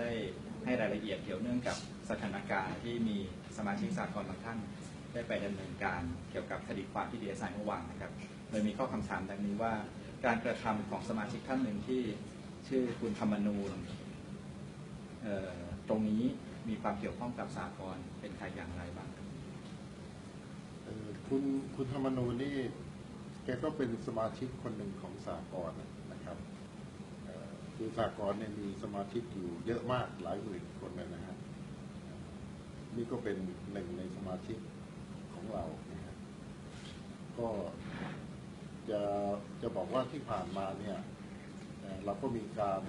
ได้ให้รายละเอียดเกี่ยวเนื่องกับสถานการณ์ที่มีสมาชิกสากลบางท่าน ได้ไปดำเนินการเกี่ยวกับคดีความที่ดีเอสไอเมื่อวานนะครับ โดยมีข้อคำถามดังนี้ว่า การกระทำของสมาชิกท่านหนึ่งที่ชื่อคุณธรรมนูญเอ่อตรงนี้มีความเกี่ยวข้องกับสากลเป็นใครอย่างไรบ้างคุณคุณธรรมนูนี่แกก็เป็นสมาชิกคนหนึ่งของสากลนะ คือสากลเนี่ยมีสมาชิกอยู่เยอะมากหลายหมื่นคนเลยนะฮะนี่ก็เป็นหนึ่งในสมาชิกของเรานะฮะก็จะจะบอกว่าที่ผ่านมาเนี่ยเราก็มีการ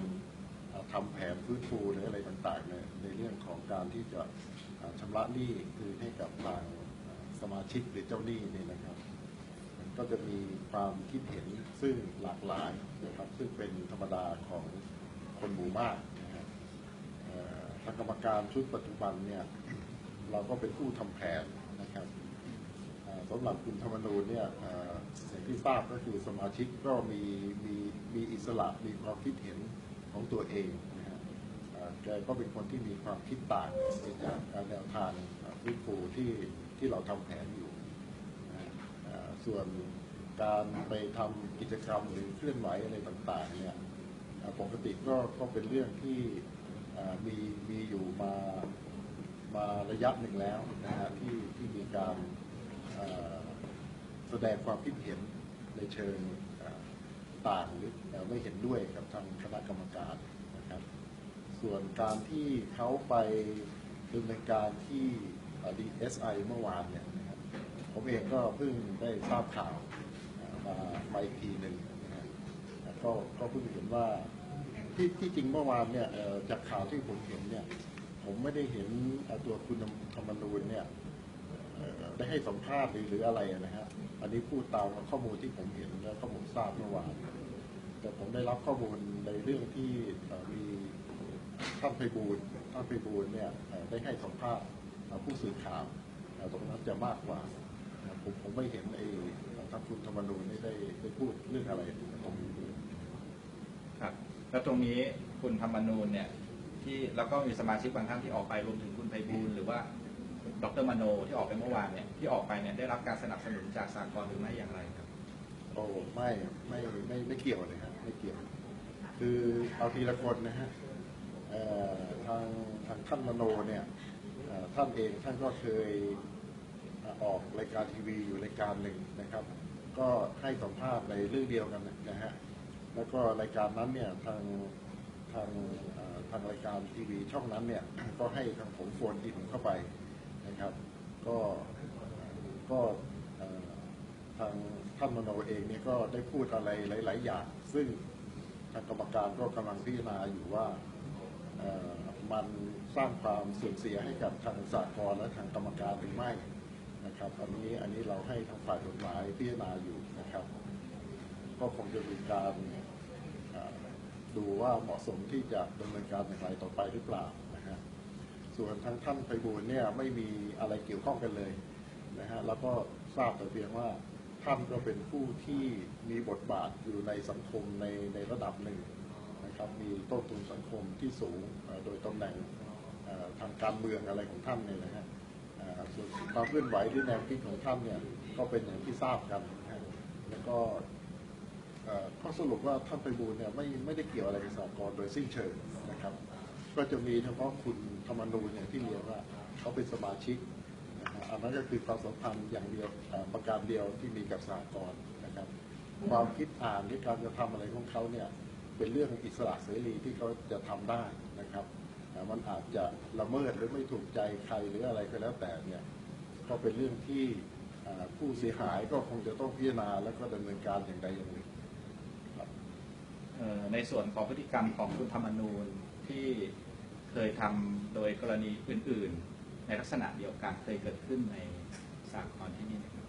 เอ่อทำแผนฟื้นฟูหรืออะไรต่างๆในในเรื่องของการที่จะเอ่อชำระหนี้คือให้กับทางสมาชิกหรือเจ้าหนี้นี่นะครับ ก็จะมีความคิดเห็นซึ่งหลากหลายนะครับซึ่งเป็นธรรมดาของคนหมู่มากนะครับทางกรรมการชุดปัจจุบันเนี่ยเราก็เป็นผู้ทำแผนนะครับสำหรับคุณธรรมนูญเนี่ยเอ่ออย่างที่ทราบก็คือสมาชิกก็มีมีมีอิสระมีความคิดเห็นของตัวเองนะฮะแกก็เป็นคนที่มีความคิดต่างไปจากแนวทางฟื้นฟูที่ที่เราทำแผนอยู่ ส่วนการไปทำกิจกรรมหรือเคลื่อนไหวอะไรต่างๆเนี่ยปกติก็ก็เป็นเรื่องที่มีมีอยู่มามาระยะหนึ่งแล้วนะฮะที่ที่มีการแสดงความคิดเห็นในเชิงต่างหรือไม่เห็นด้วยกับทางคณะกรรมการนะครับ ส่วนการที่เขาไปดำเนินการที่ดีเอสไอเมื่อวานเนี่ย ผมเองก็เพิ่งได้ทราบข่าวมามาอีกทีหนึ่งนะฮะก็ก็เพิ่งเห็นว่าที่ที่จริงเมื่อวานเนี่ยจากข่าวที่ผมเห็นเนี่ย ผมไม่ได้เห็นตัวคุณธรรมนูญเนี่ยได้ให้สัมภาษณ์หรืออะไรนะฮะ อันนี้พูดตามข้อมูลที่ผมเห็นและข้อมูลทราบเมื่อวาน แต่ผมได้รับข้อมูลในเรื่องที่มีท่านไพบูลท่านไพบูลเนี่ยได้ให้สัมภาษณ์ผู้สื่อข่าวตรงนั้นจะมากกว่า ผมผมไม่เห็นไอ้ท่านคุณธรรมนูญนี่ได้ได้พูดเรื่องอะไรตรงนี้ครับ แล้วตรงนี้คุณธรรมนูญเนี่ย ที่แล้วก็มีสมาชิกบางท่านที่ออกไปรวมถึงคุณไพบูลย์หรือว่าดรมโนที่ออกไปเมื่อวานเนี่ยที่ออกไปเนี่ยได้รับการสนับสนุนจากสากลหรือไม่อย่างไรครับ โอ้ไม่ไม่ไม่ไม่เกี่ยวเลยครับไม่เกี่ยว คือเอาทีละคนนะฮะเอ่อทางทางท่านมโนเนี่ยเอ่อท่านเองท่านก็เคยเออกรายการทีวีอยู่รายการหนึ่งนะครับ ก็ให้สัมภาษณ์ในเรื่องเดียวกันนะฮะแล้วก็รายการนั้นเนี่ยทางทางทางรายการทีวีช่องนั้นเนี่ยก็ให้ทางผมโฟนอินเข้าไปนะครับ ก็ก็ทางท่านมโนเองเนี่ยก็ได้พูดอะไรหลาย ๆ อย่าง ซึ่งทางกรรมการก็กำลังพิจารณาอยู่ว่ามันสร้างความเสื่อมเสียให้กับทางสากลและทางกรรมการหรือไม่ นะครับอันนี้อันนี้เราให้ทางฝ่ายกฎหมายพิจารณาอยู่นะครับ ก็คงจะมีการดูว่าเหมาะสมที่จะดำเนินการอย่างไรต่อไปหรือเปล่านะฮะส่วนทางท่านไพบูลเนี่ยไม่มีอะไรเกี่ยวข้องกันเลยนะฮะแล้วก็ทราบแต่เพียงว่าท่านก็เป็นผู้ที่มีบทบาทอยู่ในสังคมในในระดับหนึ่งนะครับ มีต้นทุนสังคมที่สูงโดยตำแหน่งทางการเมืองอะไรของท่านเนี่ยนะฮะ เอ่อส่วนความเคลื่อนไหวหรือแนวคิดของท่านเนี่ยก็เป็นอย่างที่ทราบกันแล้วก็ข้อสรุปว่าท่านไพบูลย์เนี่ยไม่ไม่ได้เกี่ยวอะไรกับสากลโดยสิ้นเชิงนะครับ ก็จะมีเฉพาะคุณธรรมนูญเนี่ยที่เรียกว่าเขาเป็นสมาชิกอันนั้นก็คือความสัมพันธ์อย่างเดียวประการเดียวที่มีกับสากลนะครับ ความคิดอ่านหรือการจะทำอะไรของเขาเนี่ยเป็นเรื่องอิสระเสรีที่เขาจะทำได้นะครับ มันอาจจะละเมิดหรือไม่ถูกใจใครหรืออะไรก็แล้วแต่เนี่ยก็เป็นเรื่องที่อ่าผู้เสียหายก็คงจะต้องพิจารณาแล้วก็ดำเนินการอย่างใดอย่างหนึ่งครับเอ่อในส่วนของพฤติกรรมของคุณธรรมนูญที่เคยทำโดยกรณีอื่น ๆ ในลักษณะเดียวกันเคยเกิดขึ้นในสากลที่นี่นะครับ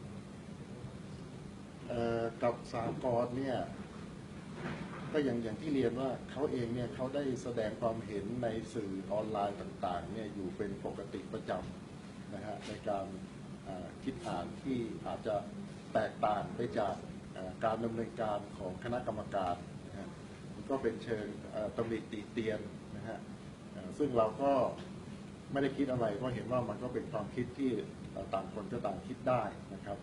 เอ่อกับสากลเนี่ย ก็อย่างอย่างที่เรียนว่าเขาเองเนี่ยเขาได้แสดงความเห็นในสื่อออนไลน์ต่างๆเนี่ยอยู่เป็นปกติประจำนะฮะในการคิดอ่านที่อาจจะแตกต่างไปจากการดำเนินการของคณะกรรมการนะฮะมันก็เป็นเชิงตำหนิติเตียนนะฮะซึ่งเราก็ไม่ได้คิดอะไรก็เห็นว่ามันก็เป็นความคิดที่ต่างคนก็ต่างคิดได้นะครับ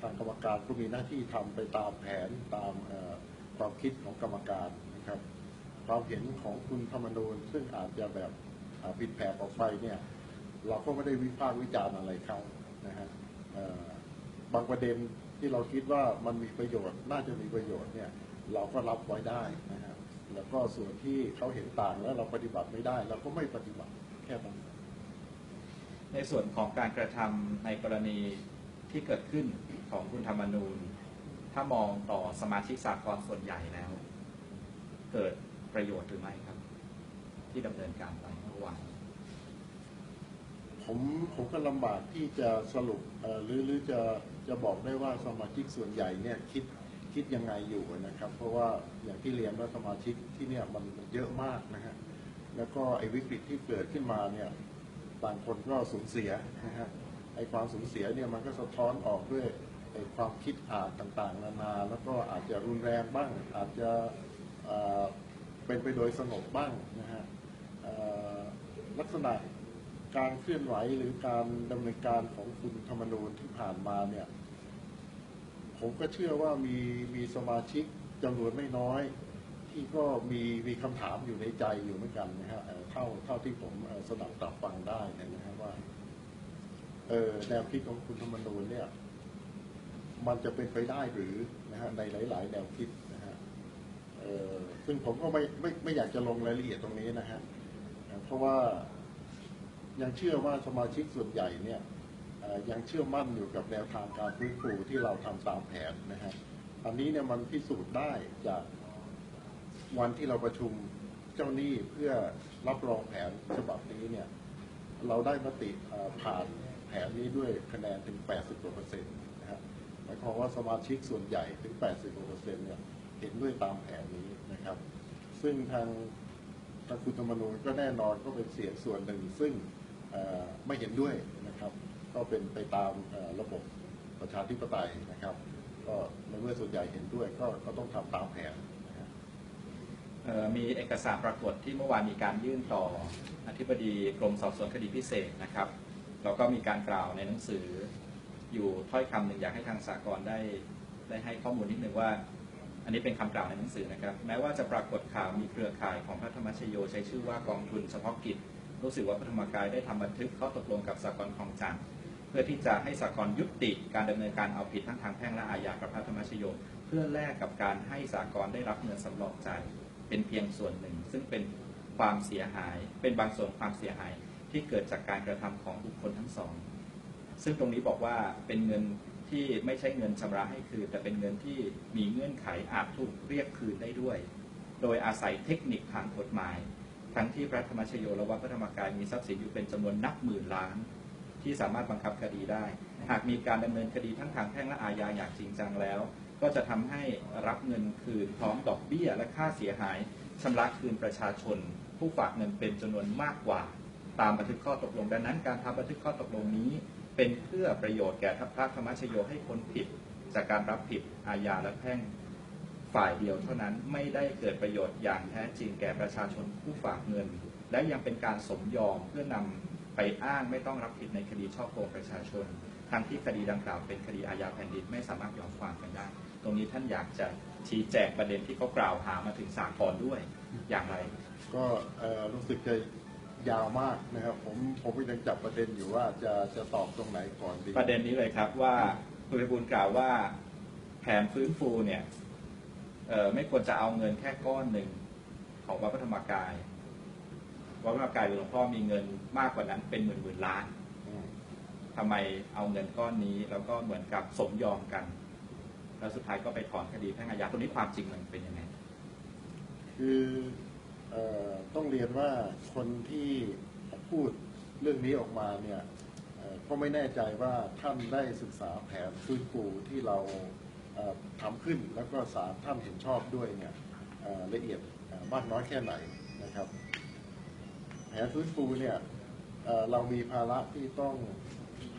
ทางกรรมการก็มีหน้าที่ทำไปตามแผนตาม ความคิดของกรรมการนะครับ ความเห็นของคุณธรรมนูญซึ่งอาจจะแบบผิดแผกออกไปเนี่ย เราก็ไม่ได้วิพากษ์วิจารณ์อะไรเขานะฮะบางประเด็นที่เราคิดว่ามันมีประโยชน์ น่าจะมีประโยชน์เนี่ย เราก็รับไว้ได้นะฮะแล้วก็ส่วนที่เขาเห็นต่างแล้วเราปฏิบัติไม่ได้ เราก็ไม่ปฏิบัติแค่นั้นในส่วนของการกระทำในกรณีที่เกิดขึ้นของคุณธรรมนูญ ถ้ามองต่อสมาชิกสากลส่วนใหญ่แล้ว เกิดประโยชน์หรือไม่ครับ ที่ดำเนินการไปเมื่อวานผมผมก็ลำบากที่จะสรุปหรือหรือจะจะบอกได้ว่าสมาชิกส่วนใหญ่เนี่ยคิดคิดยังไงอยู่นะครับ เพราะว่าอย่างที่เรียนว่าสมาชิกที่เนี่ยมันเยอะมากนะฮะแล้วก็ไอ้วิกฤตที่เกิดขึ้นมาเนี่ยบางคนก็สูญเสียนะฮะไอ้ความสูญเสียเนี่ยมันก็สะท้อนออกด้วย ความคิดอ่านต่างๆ นานา แล้วก็อาจจะรุนแรงบ้าง อาจจะเป็นไปโดยสงบบ้างนะฮะลักษณะการเคลื่อนไหวหรือการดำเนินการของคุณธรรมนูญที่ผ่านมาเนี่ย ผมก็เชื่อว่ามีมีสมาชิกจำนวนไม่น้อย ที่ก็มีมีคำถามอยู่ในใจอยู่เหมือนกันนะฮะเอ่อเท่าเท่าที่ผมสนับตับฟังได้เนี่ยนะฮะว่าเออแนวคิดของคุณธรรมนูญเนี่ย มันจะเป็นไปได้หรือนะฮะในหลาย ๆ แนวคิดนะฮะซึ่งผมก็ไม่ไม่ไม่อยากจะลงรายละเอียดตรงนี้นะฮะเพราะว่ายังเชื่อว่าสมาชิกส่วนใหญ่เนี่ยยังเชื่อมั่นอยู่กับแนวทางการฟื้นฟูที่เราทำตามแผนนะฮะอันนี้เนี่ยมันพิสูจน์ได้จากวันที่เราประชุมเจ้าหนี้เพื่อรับรองแผนฉบับนี้เนี่ย เราได้มติผ่านแผนนี้ด้วยคะแนนถึง 80กว่าเปอร์เซ็นต์ายความว่าสมาชิกส่วนใหญ่ถึง 80กว่าเนี่ยเห็นด้วยตามแผนนี้นะครับ ซึ่งทางทางคุณธรรมนูญก็แน่นอนก็เป็นเสียงส่วนหนึ่ง ซึ่งไม่เห็นด้วยนะครับ ก็เป็นไปตามระบบประชาธิปไตยนะครับ ก็ในเมื่อส่วนใหญ่เห็นด้วยก็ก็ต้องทำตามแผนมีเอกสารปรากฏที่เมื่อวานมีการยื่นต่ออธิบดีกรมสอบสวนคดีพิเศษนะครับ แล้วก็มีการกล่าวในหนังสือ อยู่ถ้อยคำหนึ่งอยากให้ทางสากลได้ได้ให้ข้อมูลนิดหนึ่งว่า อันนี้เป็นคำกล่าวในหนังสือนะครับ แม้ว่าจะปรากฏข่าวมีเครือข่ายของพระธรรมชโยใช้ชื่อว่ากองทุนเฉพาะกิจ รู้สึกว่าพระธรรมกายได้ทำบันทึกข้อตกลงกับสากลคลองจันทร์เพื่อที่จะให้สากลยุติการดำเนินการเอาผิดทั้งทางแพ่งและอาญากับพระธรรมชโย เพื่อแลกกับการให้สากลได้รับเงินสำรองจ่ายเป็นเพียงส่วนหนึ่ง ซึ่งเป็นความเสียหาย เป็นบางส่วนความเสียหายที่เกิดจากการกระทำของบุคคลทั้งสอง ซึ่งตรงนี้บอกว่าเป็นเงินที่ไม่ใช่เงินชำระให้คืน แต่เป็นเงินที่มีเงื่อนไขอาจถูกเรียกคืนได้ด้วย โดยอาศัยเทคนิคทางกฎหมาย ทั้งที่พระธรรมชโยและวัดพระธรรมกายมีทรัพย์สินอยู่เป็นจำนวนนับหมื่นล้าน ที่สามารถบังคับคดีได้ หากมีการดำเนินคดีทั้งทางแพ่งและอาญาอย่างจริงจังแล้ว ก็จะทำให้รับเงินคืนพร้อมดอกเบี้ยและค่าเสียหายชำระคืนประชาชน ผู้ฝากเงินเป็นจำนวนมากกว่า ตามบันทึกข้อตกลงดังนั้น การทำบันทึกข้อตกลงนี้ เป็นเพื่อประโยชน์แก่พระธรรมชโยให้พ้นผิด จากการรับผิดอาญาและแพ่งฝ่ายเดียวเท่านั้นไม่ได้เกิดประโยชน์อย่างแท้จริงแก่ประชาชนผู้ฝากเงิน และยังเป็นการสมยอมเพื่อนำไปอ้างไม่ต้องรับผิดในคดีช่อโกงประชาชนทั้งที่คดีดังกล่าวเป็นคดีอาญาแผ่นดินไม่สามารถยอมความกันได้ ตรงนี้ท่านอยากจะชี้แจงประเด็นที่เขากล่าวหามาถึงสากลด้วยอย่างไร ก็รู้สึกจะ ยาวมากนะครับ ผมผมก็ยังจับประเด็นอยู่ว่าจะจะตอบตรงไหนก่อนดีประเด็นนี้เลยครับว่าคุณพิบูลกล่าวว่าแผนฟื้นฟูเนี่ยเอ่อไม่ควรจะเอาเงินแค่ก้อนหนึ่งของวัดพระธรรมกาย วัดพระธรรมกายหรือหลวงพ่อมีเงินมากกว่านั้นเป็นหมื่นหมื่นล้านอืมทำไมเอาเงินก้อนนี้แล้วก็เหมือนกับสมยอมกัน แล้วสุดท้ายก็ไปถอนคดีแพ่งอาญาตรงนี้ความจริงมันเป็นยังไงคือเอ่อ ต้องเรียนว่าคนที่พูดเรื่องนี้ออกมาเนี่ยก็ไม่แน่ใจว่าท่านได้ศึกษาแผนฟื้นฟูที่เราเอ่อทำขึ้นแล้วก็สารท่านเห็นชอบด้วยเนี่ยละเอียดมากน้อยแค่ไหนนะครับ แผนฟื้นฟูเนี่ยเเรามีภาระที่ต้อง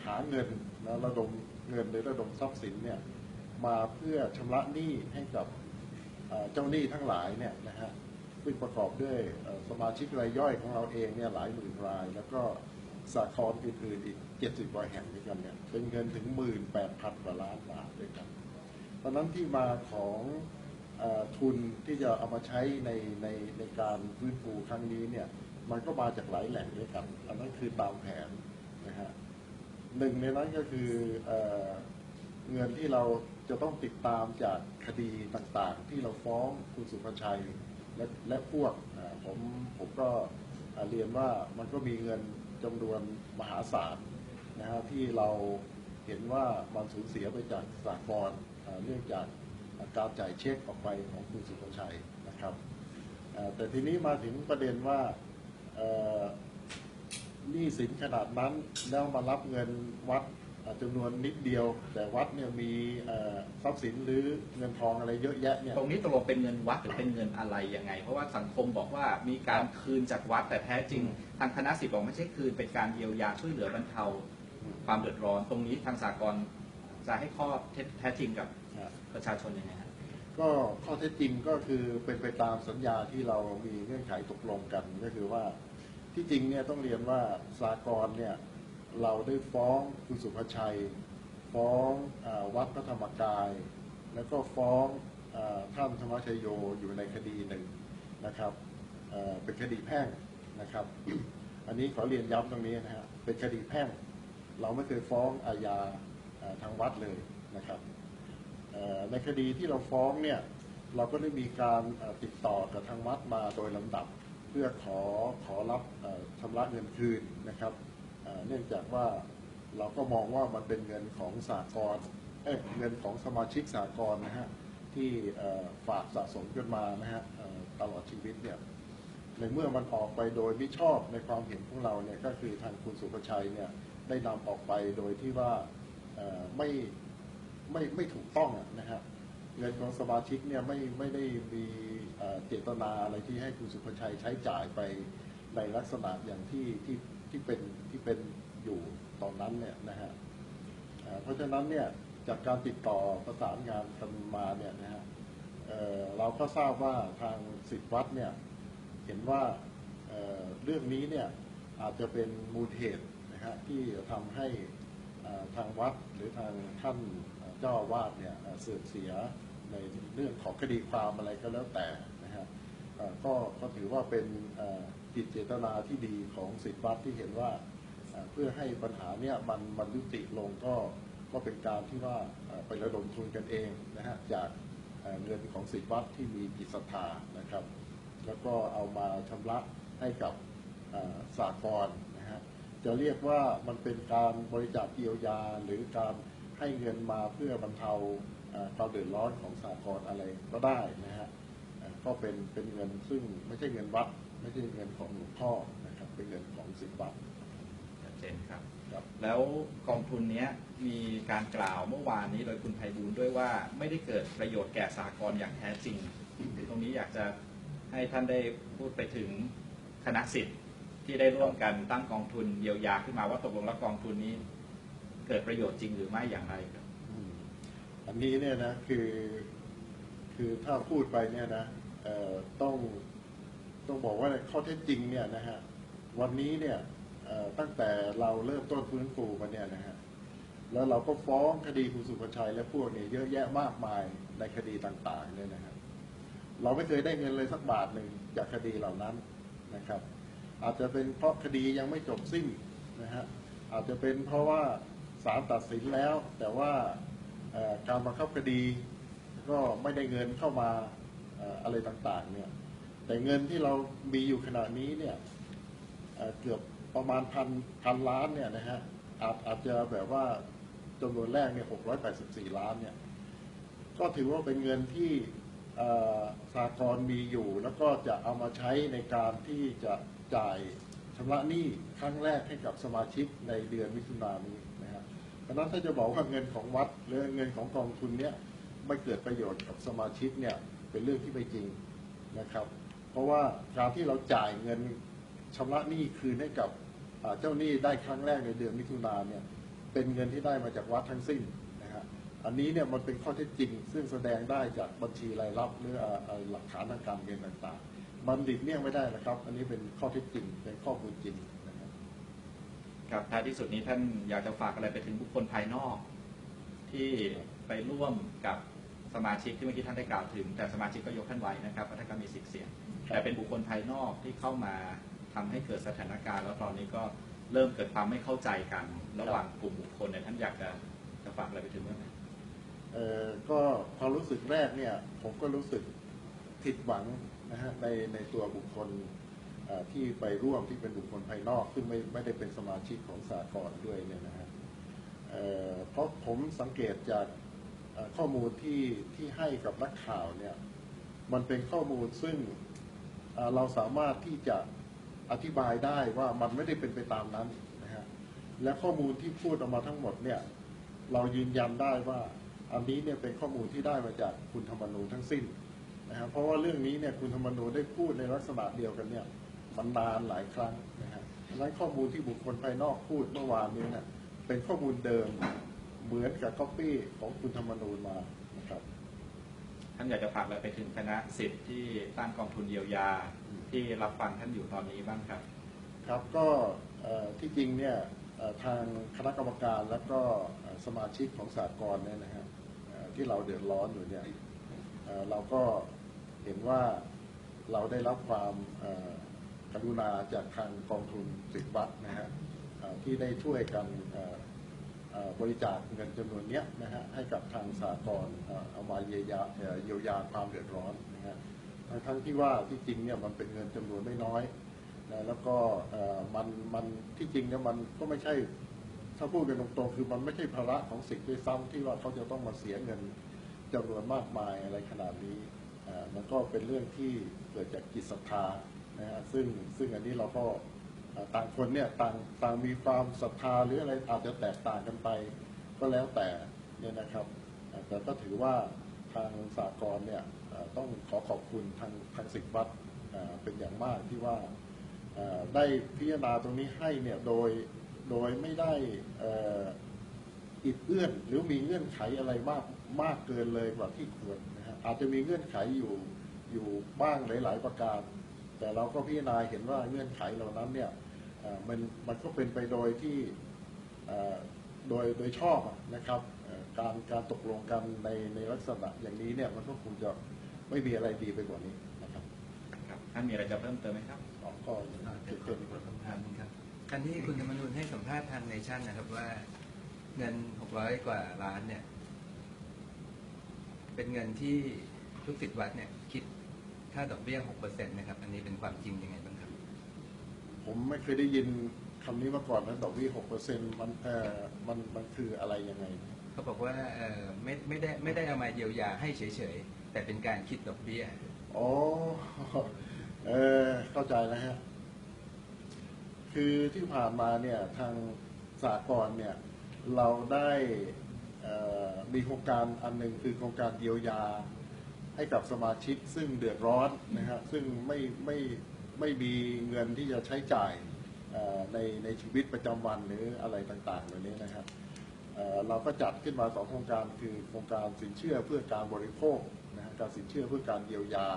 หาเงินนะระดมเงินหรือระดมทรัพย์สินเนี่ยมาเพื่อชำระหนี้ให้กับเอ่อเจ้าหนี้ทั้งหลายเนี่ยนะฮะ ซึ่งประกอบด้วยสมาชิกรายย่อยของเราเองเนี่ยหลายหมื่นราย แล้วก็สากลอื่นๆอีก 70กว่าแห่งด้วยกันเนี่ยเป็นเงินถึง 18,000กว่าล้านบาทด้วยกันเพราะนั้นที่มาของอทุนที่จะเอามาใช้ในในในการฟื้นฟูครั้งนี้เนี่ยมันก็มาจากหลายแหล่งด้วยกันอันนั้นคือตามแผนนะฮะหนึ่งในนั้นก็คือเออเงินที่เราจะต้องติดตามจากคดีต่างๆ ที่เราฟ้องคุณสุภชัย และและพวกผมผมก็เรียนว่ามันก็มีเงินจำนวนมหาศาลนะฮะที่เราเห็นว่ามันสูญเสียไปจากสากลเอ่อเนื่องจากการจ่ายเช็คออกไปของคุณสุภชัยนะครับแต่ทีนี้มาถึงประเด็นว่าหนี้สินขนาดนั้นแล้วมารับเงินวัด จำนวนนิดเดียว แต่วัดเนี่ยมีเอ่อทรัพย์สินหรือเงินทองอะไรเยอะแยะเนี่ยตรงนี้ตกลงเป็นเงินวัดหรือเป็นเงินอะไรยังไง เพราะว่าสังคมบอกว่ามีการคืนจากวัดแต่แท้จริง ทางคณะสิทธิ์บอกไม่ใช่คืนเป็นการเยียวยาช่วยเหลือบรรเทาความเดือดร้อน ตรงนี้ทางสากลจะให้ข้อเท็จแท้จริงกับนะประชาชนยังไงฮะก็ข้อเท็จจริงก็คือเป็นไปตามสัญญาที่เรามีเงื่อนไขตกลงกันก็คือว่าที่จริงเนี่ยต้องเรียนว่าสากลเนี่ย เราได้ฟ้องคุณสุภชัย ฟ้องอวัดพระธรรมกาย แล้วก็ฟ้องอท่านธรรมชโยอยู่ในคดีหนึ่งนะครับเป็นคดีแพ่งนะครับ อันนี้ขอเรียนย้ำตรงนี้นะฮะเป็นคดีแพ่ง เราไม่เคยฟ้องอาญาทางวัดเลยนะครับในคดีที่เราฟ้องเนี่ยเราก็ได้มีการติดต่อกับทางวัดมาโดยลำดับ เพื่อขอขอรับชำระเงินคืนนะครับ เนื่องจากว่าเราก็มองว่ามันเป็นเงินของสากลเเงินของสมาชิกสากลนะฮะที่ฝากสะสมกันมานะฮะตลอดชีวิตเนี่ยในเมื่อมันออกไปโดยไม่ชอบในความเห็นของเราเนี่ยก็คือทางคุณสุภชัยเนี่ยได้นำออกไปโดยที่ว่าไม่ไม่ไม่ถูกต้องอะนะฮะเงินของสมาชิกเนี่ยไม่ไม่ได้มีเอ่อเจตนาอะไรที่ให้คุณสุภชัยใช้จ่ายไปในลักษณะอย่างที่ที่ ที่เป็นที่เป็นอยู่ตอนนั้นเนี่ยนะฮะเพราะฉะนั้นเนี่ยจากการติดต่อประสานงานกันมาเนี่ยนะฮะเเราก็ทราบว่าทางสิทธิวัดเนี่ยเห็นว่าเเรื่องนี้เนี่ยอาจจะเป็นมูลเหตุนะฮะที่ทำให้ทางวัดหรือทางท่านเจ้าวาสเนี่ยเสื่อมเสียในเรื่องของคดีความอะไรก็แล้วแต่นะฮะก็ก็ถือว่าเป็น จิตเจตนาที่ดีของสิทธิวัดที่เห็นว่าเพื่อให้ปัญหาเนี่ยมันมันยุติลงก็ก็เป็นการที่ว่าไประดมทุนกันเองนะฮะจากเงินของสิทธิวัดที่มีจิตศรัทธานะครับ แล้วก็เอามาชำระให้กับสากลนะฮะจะเรียกว่ามันเป็นการบริจาคเยียวยาหรือการให้เงินมาเพื่อบรรเทาความเดือดร้อนของสากลอะไรก็ได้นะฮะก็เป็นเป็นเงินซึ่งไม่ใช่เงินวัด ไม่ใช่เงินของหลวงพ่อนะครับ เป็นเงินของสิบบาทชัดเจนครับ ครับ แล้วกองทุนเนี้ยมีการกล่าวเมื่อวานนี้โดยคุณไพบูลย์ด้วยว่าไม่ได้เกิดประโยชน์แก่สากลอย่างแท้จริงตรงนี้อยากจะให้ท่านได้พูดไปถึงคณะสิทธิ์ที่ได้ร่วมกันตั้งกองทุนเยียวยาขึ้นมาว่าตกลงแล้วกองทุนนี้ เกิดประโยชน์จริงหรือไม่อย่างไรครับ อืมอันนี้เนี่ยนะคือ คือถ้าพูดไปเนี่ยนะเอ่อต้อง ต้องบอกว่าข้อเท็จจริงเนี่ยนะฮะวันนี้เนี่ยตั้งแต่เราเริ่มต้นฟื้นฟูมาเนี่ยนะฮะแล้วเราก็ฟ้องคดีคุณสุภชัยและพวกเนี่ยเยอะแยะมากมายในคดีต่างๆเนี่ยนะครับ เราไม่เคยได้เงินเลยสักบาทหนึ่งจากคดีเหล่านั้นนะครับ อาจจะเป็นเพราะคดียังไม่จบสิ้นนะฮะอาจจะเป็นเพราะว่าศาลตัดสินแล้ว แต่ว่าการบังคับคดีก็ไม่ได้เงินเข้ามาอะไรต่างๆเนี่ย แต่เงินที่เรามีอยู่ขณะนี้เนี่ยเกือบประมาณพันพันล้านเนี่ยนะฮะอาจอาจจะแบบว่าจำนวนแรกเนี่ย684ล้านเนี่ยก็ถือว่าเป็นเงินที่สากลมีอยู่ แล้วก็จะเอามาใช้ในการที่จะจ่ายชำระหนี้ครั้งแรกให้กับสมาชิกในเดือนมิถุนายนนี้นะครับเพราะนั้นถ้าจะบอกว่าเงินของวัดหรือเงินของกองทุนเนี้ยไม่เกิดประโยชน์กับสมาชิกเนี่ยเป็นเรื่องที่ไม่จริงนะครับ เพราะว่าการที่เราจ่ายเงินชำระหนี้คืนให้กับเจ้าหนี้ได้ครั้งแรกในเดือนมิถุนายนเนี่ยเป็นเงินที่ได้มาจากวัดทั้งสิ้นนะฮะอันนี้เนี่ยมันเป็นข้อเท็จจริง ซึ่งแสดงได้จากบัญชีรายรับหรือหลักฐานทางการเงินต่างๆ มันดิบเลี่ยไม่ได้นะครับ อันนี้เป็นข้อเท็จจริงเป็นข้อมูลจริงนะครับครับท้ายที่สุดนี้ท่านอยากจะฝากอะไรไปถึงบุคคลภายนอก ที่ไปร่วมกับสมาชิกที่เมื่อกี้ท่านได้กล่าวถึง แต่สมาชิกก็ยกท่านไว้นะครับว่าท่านก็มีสิทธิ์เสียง แต่เป็นบุคคลภายนอกที่เข้ามาทำให้เกิดสถานการณ์ แล้วตอนนี้ก็เริ่มเกิดความไม่เข้าใจกัน ระหว่างกลุ่มบุคคลเนี่ยท่านอยากจะจะฝากอะไรไปถึงเมื่อไหร่เออก็ความรู้สึกแรกเนี่ยผมก็รู้สึกผิดหวังนะฮะในในตัวบุคคลที่ไปร่วมที่เป็นบุคคลภายนอกซึ่งไม่ไม่ได้เป็นสมาชิกของสากลด้วยเนี่ยนะฮะเเพราะผมสังเกตจากข้อมูลที่ที่ให้กับนักข่าวเนี่ยมันเป็นข้อมูลซึ่ง เราสามารถที่จะอธิบายได้ว่ามันไม่ได้เป็นไปตามนั้นนะฮะและข้อมูลที่พูดออกมาทั้งหมดเนี่ยเรายืนยันได้ว่าอันนี้เนี่ยเป็นข้อมูลที่ได้มาจากคุณธรรมนูญทั้งสิ้นนะครับเพราะว่าเรื่องนี้เนี่ยคุณธรรมนูญได้พูดในลักษณะเดียวกันเนี่ยมันนานหลายครั้งนะฮะดังนั้นข้อมูลที่บุคคลภายนอกพูดเมื่อวานนี้เนี่ยเป็นข้อมูลเดิมเหมือนกับก๊อปปี้ของคุณธรรมนูญมา ท่านอยากจะฝากอะไรไปถึงคณะสิทธิ์ที่ตั้งกองทุนเยียวยาที่รับฟังท่านอยู่ตอนนี้บ้างครับ ครับก็เอ่อที่จริงเนี่ยเอ่อทางคณะกรรมการแล้วก็เอ่อสมาชิกของสากลเนี่ยนะฮะเอ่อที่เราเดือดร้อนอยู่เนี่ยเอ่อเราก็เห็นว่าเราได้รับความเอ่อกรุณาจากทางกองทุนสิทธิวัดนะฮะเอ่อที่ได้ช่วยกันเอ่อเอ่อ บริจาคเงินจำนวนนี้นะฮะให้กับทางสากลเอามาเยียวยาเอ่อเยียวยาความเดือดร้อนนะฮะทั้งที่ว่าที่จริงเนี่ยมันเป็นเงินจำนวนไม่น้อยนะแล้วก็มันมันที่จริงเนี่ยมันก็ไม่ใช่ถ้าพูดกันตรงๆคือมันไม่ใช่ภาระของสิทธิ์ด้วยซ้ำที่ว่าเขาจะต้องมาเสียเงินจำนวนมากมายอะไรขนาดนี้มันก็เป็นเรื่องที่เกิดจากจิตศรัทธานะฮะซึ่งซึ่งอันนี้เราก็อ่า ต่างคนเนี่ยต่างต่างมีความศรัทธาหรืออะไรอาจจะแตกต่างกันไป ก็แล้วแต่เนี่ยนะครับแต่ก็ถือว่าทางสากลเนี่ยต้องขอขอบคุณทางทางสิทธิวัดเป็นอย่างมากที่ว่าได้พิจารณาตรงนี้ให้เนี่ยโดยโดยไม่ได้อ่ออิดเอื้อนหรือมีเงื่อนไขอะไรมากมากเกินเลยกว่าที่ควรนะฮะอาจจะมีเงื่อนไขอยู่อยู่บ้างหลาย ๆ ประการ แต่เราก็พิจารณาเห็นว่าเงื่อนไขเหล่านั้นเนี่ยเอ่อมันมันก็เป็นไปโดยที่เอ่อโดยโดยชอบอะนะครับเอ่อการการตกลงกันในในลักษณะอย่างนี้เนี่ยมันก็คงจะไม่มีอะไรดีไปกว่านี้นะครับครับท่านมีอะไรจะเพิ่มเติมไหมครับก็เกิดขึ้นคำถามหนึงครับการที่คุณธรรมนูญให้สัมภาษณ์ทางเนชั่นนะครับว่าเงิน600กว่าล้านเนี่ย เป็นเงินที่ทุกสิทธิ์วัดเนี่ย คิดค่าดอกเบี้ย6%นะครับ อันนี้เป็นความจริงยังไงบ้างครับ ผมไม่เคยได้ยินคำนี้มาก่อนนะดอกเบี้ยหกเปอร์เซ็นต์มันเอ่อมันมันคืออะไรยังไง เขาบอกว่าเอ่อไม่ไม่ได้ไม่ได้เอามาเยียวยาให้เฉยๆ แต่เป็นการคิดดอกเบี้ย อ๋อ เออเข้าใจนะฮะ คือที่ผ่านมาเนี่ยทางสากลเนี่ย เราได้เอ่อมีโครงการอันหนึ่งคือโครงการเยียวยา ให้กับสมาชิกซึ่งเดือดร้อนนะฮะซึ่งไม่ไม่ไม่มีเงินที่จะใช้จ่ายในในชีวิตประจำวันหรืออะไรต่างๆเหล่านี้นะครับเเราก็จัดขึ้นมาสองโครงการคือโครงการสินเชื่อเพื่อการบริโภคนะฮะการสินเชื่อเพื่อการเยียวยา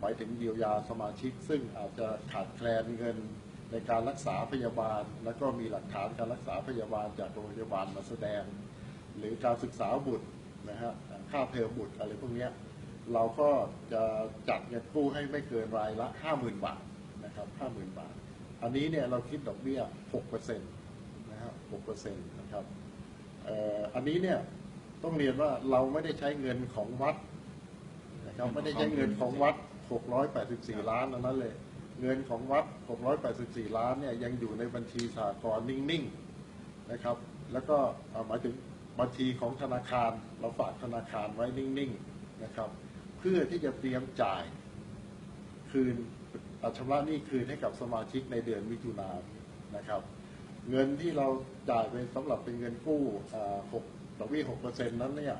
หมายถึงเยียวยาสมาชิก ซึ่งอาจจะขาดแคลนเงินในการรักษาพยาบาล แล้วก็มีหลักฐานการรักษาพยาบาลจากโรงพยาบาลมาแสดง หรือการศึกษาบุตรนะฮะค่าเทอมบุตรอะไรพวกนี้ เราก็จะจัดเงินกู้ให้ไม่เกินรายละ 50,000 บาทนะครับ50,000 บาท อันนี้เนี่ยเราคิดดอกเบี้ย6%นะฮะ6%นะครับเอ่ออันนี้เนี่ยต้องเรียนว่าเราไม่ได้ใช้เงินของวัดนะครับไม่ได้ใช้เงินของวัด 684 ล้านอันนั้นเลย เงินของวัด 684 ล้านเนี่ยยังอยู่ในบัญชีสหกรณ์นิ่งๆนะครับ แล้วก็เอ่อหมายถึงบัญชีของธนาคาร เราฝากธนาคารไว้นิ่งๆนะครับ เพื่อที่จะเตรียมจ่ายคืนอะชำระหนี้คืนให้กับสมาชิกในเดือนมิถุนายนนะครับ เงินที่เราจ่ายไปสำหรับเป็นเงินกู้อ่าหกดอกเบี้ยหกเปอร์เซ็นต์นั้นเนี่ย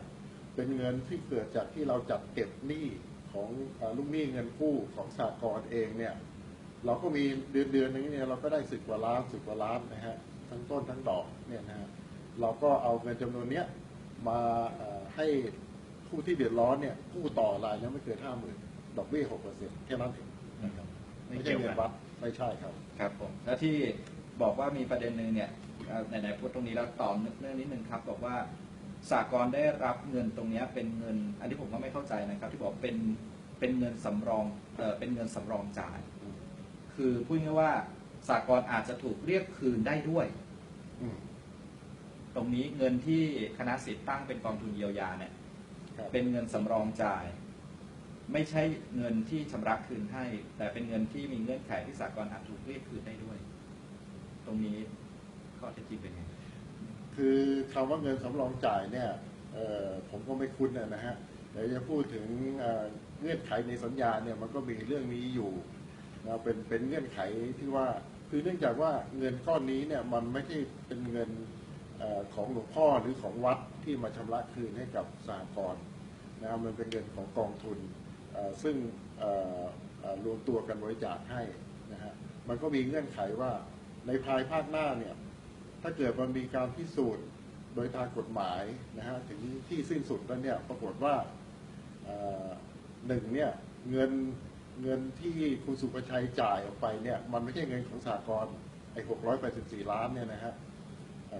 เป็นเงินที่เกิดจากที่เราจัดเก็บหนี้ของอลูกหนี้เงินกู้ของสากลเองเนี่ยเราก็มีเดือนเดือนนึงเนี่ยเราก็ได้สิบกว่าล้านสิบกว่าล้านนะฮะทั้งต้นทั้งดอกเนี่ยนะฮะเราก็เอาเงินจำนวนเนี้ยมาให้ ผู้ที่เดือดร้อนเนี่ยกู้ต่อรายละไม่เกินห้าหมื่นดอกเบี้ยหกเปอร์เซ็นต์แค่นั้นเองนะครับไม่ไม่เกี่ใช่ยวกันเงินวัดไม่ใช่ครับ ครับผมแล้วที่บอกว่ามีประเด็นหนึ่งเนี่ยเอ่อไหนๆพูดตรงนี้แล้วต่อเนื่องนิดนึงครับ บอกว่าสากลได้รับเงินตรงเนี้ยเป็นเงิน อันนี้ผมก็ไม่เข้าใจนะครับ ที่บอกเป็นเป็นเงินสำรองเออเป็นเงินสำรองจ่าย คือพูดง่ายๆว่าสากลอาจจะถูกเรียกคืนได้ด้วยอืมตรงนี้เงินที่คณะสิทธิ์ตั้งเป็นกองทุนเยียวยาเนี่ยครับ เป็นเงินสำรองจ่าย ไม่ใช่เงินที่ชำระคืนให้ แต่เป็นเงินที่มีเงื่อนไขที่สากลอาจถูกเรียกคืนได้ด้วย ตรงนี้ข้อเท็จจริงเป็นไงคือคำว่าเงินสำรองจ่ายเนี่ยเอ่อผมก็ไม่คุ้นนะฮะเดี๋ยวจะพูดถึงเอ่อเงื่อนไขในสัญญาเนี่ยมันก็มีเรื่องนี้อยู่นะเป็นเป็นเงื่อนไขที่ว่า คือเนื่องจากว่าเงินก้อนนี้เนี่ยมันไม่ใช่เป็นเงินเออ ของหลวงพ่อหรือของวัดที่มาชำระคืนให้กับสหกรณ์นะครับมันเป็นเงินของกองทุนซึ่งรวมตัวกันบริจาคให้นะฮะมันก็มีเงื่อนไขว่าในภายภาคหน้าเนี่ยถ้าเกิดมันมีการพิสูจน์โดยทางกฎหมายนะฮะถึงที่สิ้นสุดแล้วเนี่ยปรากฏว่าหนึ่งเนี่ยเงินเงินที่คุณสุประชัยจ่ายออกไปเนี่ยมันไม่ใช่เงินของสากลไอ้หกร้อยแปดสิบสี่ล้านเนี่ยนะฮะ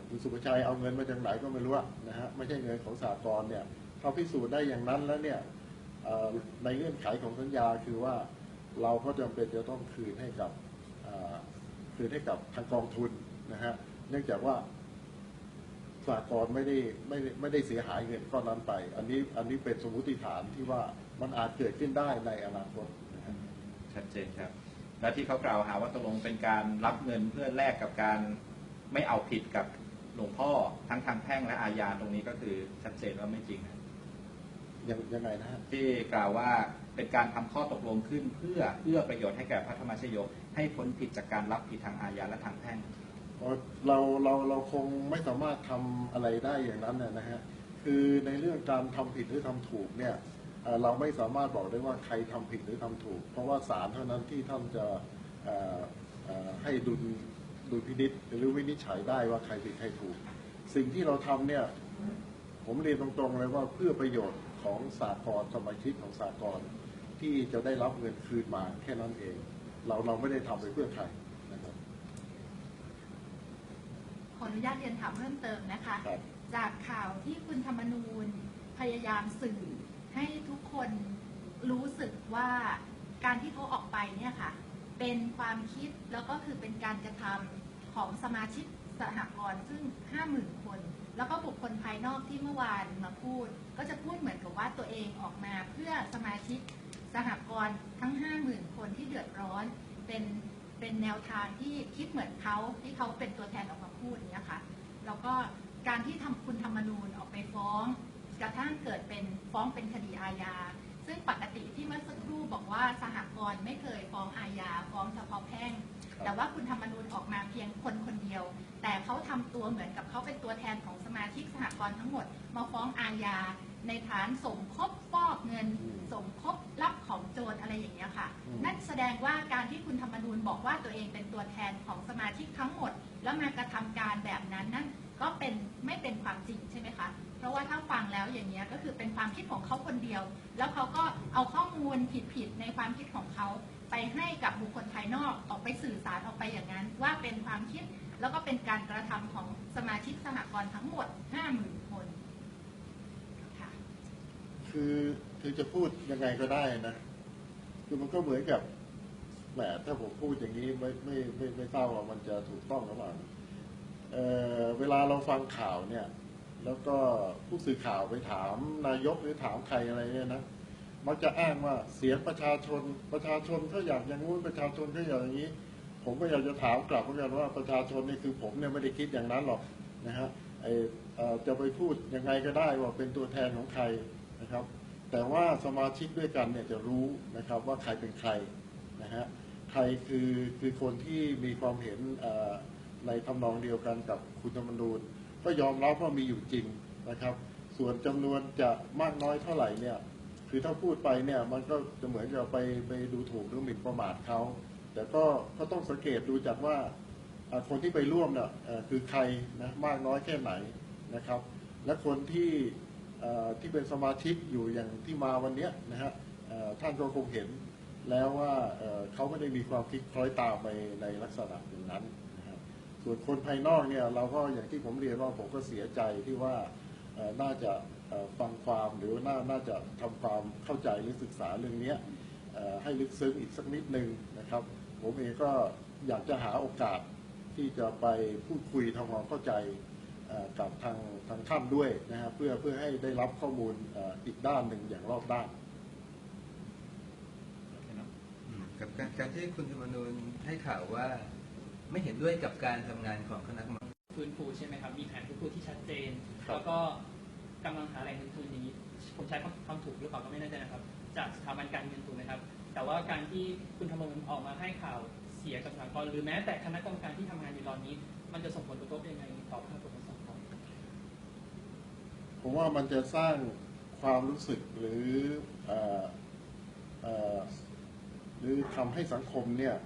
คุณสุประชัยเอาเงินมาจากไหนก็ไม่รู้นะฮะไม่ใช่เงินของสากลเนี่ยเขาพิสูจน์ได้อย่างนั้นแล้วเนี่ยในเงื่อนไขของสัญญาคือว่าเราก็จำเป็นจะต้องคืนให้กับคืนให้กับทางกองทุนนะฮะเนื่องจากว่าสากลไม่ได้ไม่ได้ไม่ได้เสียหายเงินก้อนนั้นไป อันนี้อันนี้เป็นสมมติฐานที่ว่ามันอาจเกิดขึ้นได้ในอนาคตชัดเจนครับ และที่เขากล่าวหาว่าตกลงเป็นการรับเงินเพื่อแลกกับการ ไม่เอาผิดกับหลวงพ่อทั้งทางแพ่งและอาญาตรงนี้ก็คือชัดเจนว่าไม่จริงนะยังยังไงนะฮะที่กล่าวว่าเป็นการทำข้อตกลงขึ้นเพื่อเอื้อประโยชน์ให้แก่พระธรรมชโยให้พ้นผิดจากการรับผิดทางอาญาและทางแพ่งเราเราเราคงไม่สามารถทำอะไรได้อย่างนั้นนะนะฮะคือในเรื่องการทำผิดหรือทำถูกเนี่ยเอ่อเราไม่สามารถบอกได้ว่าใครทำผิดหรือทำถูก เพราะว่าศาลเท่านั้นที่ท่านจะเอ่อเอ่อให้ดุล ดุลพินิษหรือวินิจฉัยได้ว่าใครผิดใครถูก สิ่งที่เราทำเนี่ย ผมเรียนตรงๆเลยว่าเพื่อประโยชน์ของสากลสมาชิกของสากลที่จะได้รับเงินคืนมาแค่นั้นเอง เราเราไม่ได้ทำไปเพื่อใครนะครับ ขออนุญาตเรียนถามเพิ่มเติมนะคะ ครับ จากข่าวที่คุณธรรมนูญพยายามสื่อให้ทุกคนรู้สึกว่าการที่เขาออกไปเนี่ยค่ะ เป็นความคิดแล้วก็คือเป็นการกระทำ ของสมาชิกสหกรณ์ซึ่ง 50,000 คน แล้วก็บุคคลภายนอกที่เมื่อวานมาพูด ก็จะพูดเหมือนกับว่าตัวเองออกมาเพื่อสมาชิกสหกรณ์ทั้ง 50,000 คนที่เดือดร้อนเป็นเป็นแนวทางที่คิดเหมือนเขาที่เขาเป็นตัวแทนออกมาพูดอย่างเนี่ยค่ะแล้วก็การที่ทำคุณธรรมนูญออกไปฟ้องกระทั่งเกิดเป็นฟ้องเป็นคดีอาญา ซึ่งปกติที่เมื่อสักครู่บอกว่าสหกรณ์ไม่เคยฟ้องอาญาฟ้องเฉพาะแพ่ง แต่ว่าคุณธรรมนูญออกมาเพียงคนคนเดียว แต่เขาทำตัวเหมือนกับเขาเป็นตัวแทนของสมาชิกสหกรณ์ทั้งหมด มาฟ้องอาญาในฐานสมคบฟอกเงินอืมสมคบรับของโจรอะไรอย่างเงี้ยค่ะอืมนั่นแสดงว่าการที่คุณธรรมนูญบอกว่าตัวเองเป็นตัวแทนของสมาชิกทั้งหมด แล้วมากระทำการแบบนั้นนั่นก็เป็นไม่เป็นความจริงใช่ไหมคะ เพราะว่าถ้าฟังแล้วอย่างเงี้ยก็คือเป็นความคิดของเขาคนเดียว แล้วเขาก็เอาข้อ ให้กับบุคคลภายนอกออกไปสื่อสารออกไปอย่างนั้น ว่าเป็นความคิดแล้วก็เป็นการกระทำของสมาชิกสหกรณ์ทั้งหมด 50,000 คนค่ะคือคือจะพูดยังไงก็ได้นะ คือมันก็เหมือนกับแหมถ้าผมพูดอย่างนี้ไม่ไม่ไม่ไม่ทราบว่ามันจะถูกต้องหรือเปล่าเออเวลาเราฟังข่าวเนี่ย แล้วก็ผู้สื่อข่าวไปถามนายกหรือถามใครอะไรเนี่ยนะ มักจะอ้างว่าเสียงประชาชน ประชาชนเขาอยากอย่างงู้นประชาชนเขาอยากอย่างนี้ ผมก็อยากจะถามกลับเหมือนกันว่าประชาชนนี่คือผมเนี่ยไม่ได้คิดอย่างนั้นหรอกนะฮะไอจะไปพูดยังไงก็ได้ว่าเป็นตัวแทนของใครนะครับ แต่ว่าสมาชิกด้วยกันเนี่ยจะรู้นะครับว่าใครเป็นใครนะฮะใครคือคือคนที่มีความเห็นในทำนองเดียวกันกับคุณธรรมนูญก็ยอมรับว่ามีอยู่จริงนะครับ ส่วนจำนวนจะมากน้อยเท่าไหร่เนี่ย คือถ้าพูดไปเนี่ยมันก็จะเหมือนกับไปไปดูถูกหรือหมิ่นประมาทเขาแต่ก็ก็ต้องสังเกตดูจากว่าคนที่ไปร่วมเนี่ยคือใครนะมากน้อยแค่ไหนนะครับ และคนที่ที่เป็นสมาชิกอยู่อย่างที่มาวันเนี้ยนะฮะท่านก็คงเห็นแล้วว่าเขาไม่ได้มีความคิดคล้อยตามไปในลักษณะอย่างนั้นนะส่วนคนภายนอกเนี่ยเราก็อย่างที่ผมเรียนว่าผมก็เสียใจที่ว่าน่าจะ ฟังความหรือน่าน่าจะทำความเข้าใจหรือศึกษาเรื่องเนี้ยเอ่อให้ลึกซึ้งอีกสักนิดนึงนะครับ ผมเองก็อยากจะหาโอกาสที่จะไปพูดคุยทำความเข้าใจเอ่อกับทางทางท่านด้วยนะครับเพื่อเพื่อให้ได้รับข้อมูลเอ่ออีกด้านหนึ่งอย่างรอบด้านกับการการที่คุณธรรมนูญให้ข่าวว่าไม่เห็นด้วยกับการทำงานของคณะกรรมการฟื้นฟูใช่ไหมครับ มีแผนฟื้นฟูที่ชัดเจนครับแล้วก็ กำลังหาแหล่งเงินทุนอย่างนี้ ผมใช้คำถูกหรือเปล่าก็ไม่แน่ใจนะครับ จากสถาบันการเงินถูกไหมครับ แต่ว่าการที่คุณธรรมนูญออกมาให้ข่าวเสียกับสากลหรือแม้แต่คณะกรรมการที่ทำงานอยู่ตอนนี้ มันจะส่งผลกระทบยังไงต่อภาพรวมของสังคมผมว่ามันจะสร้างความรู้สึกหรือเอ่อหรือทำให้สังคมเนี่ย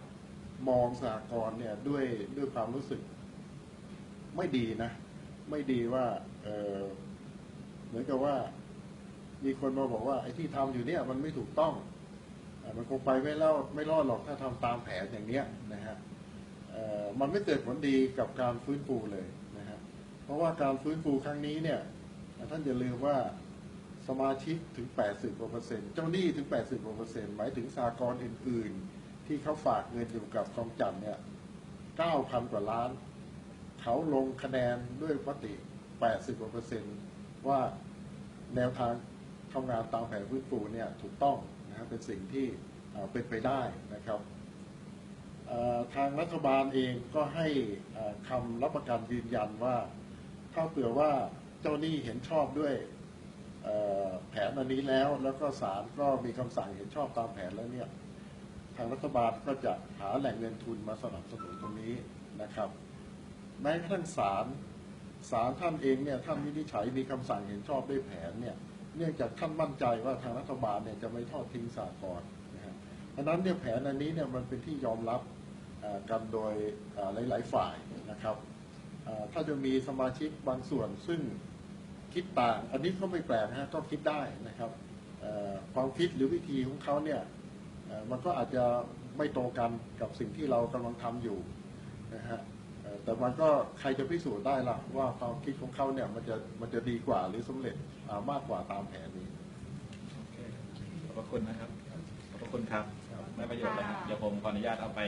มองสหกรณ์เนี่ยด้วยด้วยความรู้สึกไม่ดีนะ ไม่ดีว่า เหมือนกับว่า มีคนมาบอกว่าไอ้ที่ทำอยู่เนี่ย มันไม่ถูกต้องอมันคงไปไม่รอดไม่รอดหรอกถ้าทำตามแผนอย่างเนี้ยนะฮะมันไม่เกิดผลดีกับการฟื้นฟูเลยนะฮะเพราะว่าการฟื้นฟูครั้งนี้เนี่ย ท่านอย่าลืมว่าสมาชิกถึง 80กว่าเปอร์เซ็นต์เจ้าหนี้ถึง 80กว่าเปอร์เซ็นต์หมายถึงสากลอื่น ๆ ที่เขาฝากเงินอยู่กับกองจันเนี่ย9,000 กว่าล้าน เขาลงคะแนนด้วยมติ 80กว่าเปอร์เซ็นต์ ว่าแนวทางทำงานตามแผนฟื้นฟูเนี่ยถูกต้องนะครับเป็นสิ่งที่เป็นไปได้นะครับทางรัฐบาลเองก็ให้คำรับประกันยืนยันว่า ถ้าเผื่อว่าเจ้าหนี้เห็นชอบด้วยแผนอันนี้แล้วแล้วก็ศาลก็มีคำสั่งเห็นชอบตามแผนแล้วเนี่ยทางรัฐบาลก็จะหาแหล่งเงินทุนมาสนับสนุนตรงนี้นะครับแม้กระทั่งศาล ศาลท่านเองเนี่ยท่านวินิจฉัยมีคำสั่งเห็นชอบด้วยแผนเนี่ยเนื่องจากท่านมั่นใจว่าทางรัฐบาลเนี่ยจะไม่ทอดทิ้งสากลนะฮะเพราะฉะนั้นเนี่ยแผนอันนี้เนี่ยมันเป็นที่ยอมรับกันโดยหลาย ๆ ฝ่ายนะครับถ้าจะมีสมาชิกบางส่วนซึ่งคิดต่าง อันนี้ก็ไม่แปลกนะฮะก็คิดได้นะครับความคิดหรือวิธีของเขาเนี่ยมันก็อาจจะไม่ตรงกันกับสิ่งที่เรากำลังทำอยู่นะฮะ แต่มันก็ใครจะพิสูจน์ได้ล่ะ ว่าความคิดของเขาเนี่ยมันจะมันจะดีกว่าหรือสำเร็จอ่ามากกว่าตามแผนนี้โอเคขอบพระคุณนะครับขอบพระคุณครับได้ประโยชน์เลยครับเดี๋ยวผมขออนุญาตเอาไป